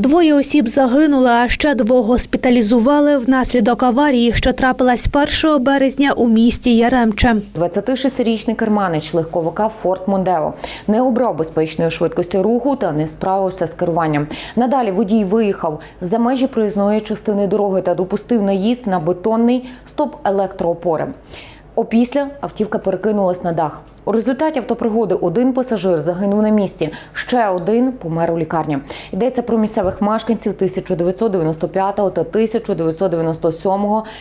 Двоє осіб загинули, а ще двох госпіталізували внаслідок аварії, що трапилась 1 березня у місті Яремче. 26-річний керманич легковика Форт Мондео не обрав безпечної швидкості руху та не справився з керуванням. Надалі водій виїхав за межі проїзної частини дороги та допустив наїзд на бетонний стоп електроопори. Опісля автівка перекинулась на дах. У результаті автопригоди один пасажир загинув на місці, ще один помер у лікарні. Йдеться про місцевих мешканців 1995 та 1997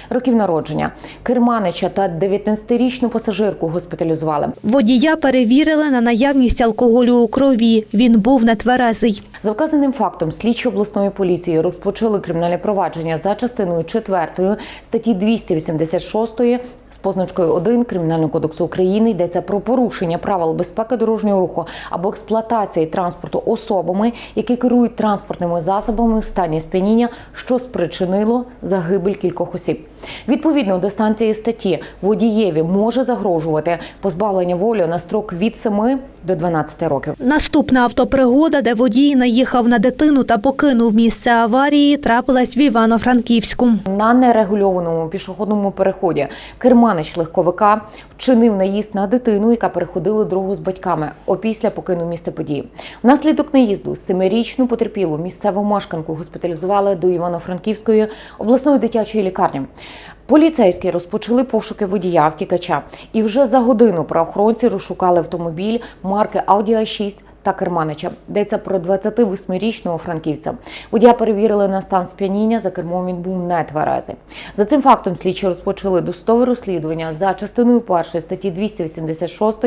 років народження. Керманича та 19-річну пасажирку госпіталізували. Водія перевірили на наявність алкоголю у крові. Він був нетверезий. За вказаним фактом слідчі обласної поліції розпочали кримінальне провадження за частиною 4 статті 286 з позначкою 1 Кримінального кодексу України йдеться про порушення правил безпеки дорожнього руху або експлуатації транспорту особами, які керують транспортними засобами в стані сп'яніння, що спричинило загибель кількох осіб. Відповідно до станції статті водієві може загрожувати позбавлення волі на строк від 7 до 12 років. Наступна автопригода, де водій наїхав на дитину та покинув місце аварії, трапилась в Івано-Франківську. На нерегульованому пішохідному переході керманич легковика вчинив наїзд на дитину, яка переходила дорогу з батьками. Опісля покинув місце події. Внаслідок наїзду семирічну потерпілу місцеву мешканку госпіталізували до Івано-Франківської обласної дитячої лікарні. Поліцейські розпочали пошуки водія втікача, і вже за годину правоохоронці розшукали автомобіль марки Audi A6 та керманича. Йдеться про 28-річного франківця. Водія перевірили на стан сп'яніння. За кермом він був не тверезий. За цим фактом слідчі розпочали достове розслідування за частиною першої статті 286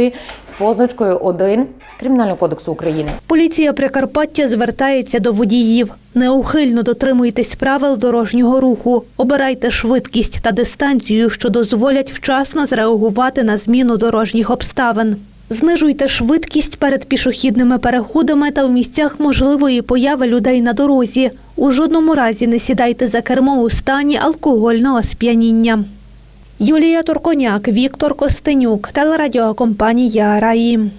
з позначкою 1 Кримінального кодексу України. Поліція Прикарпаття звертається до водіїв. Неухильно дотримуйтесь правил дорожнього руху, обирайте швидкість та дистанцію, що дозволять вчасно зреагувати на зміну дорожніх обставин. Знижуйте швидкість перед пішохідними переходами та в місцях можливої появи людей на дорозі. У жодному разі не сідайте за кермо у стані алкогольного сп'яніння. Юлія Турконяк, Віктор Костенюк, телерадіокомпанія Раї.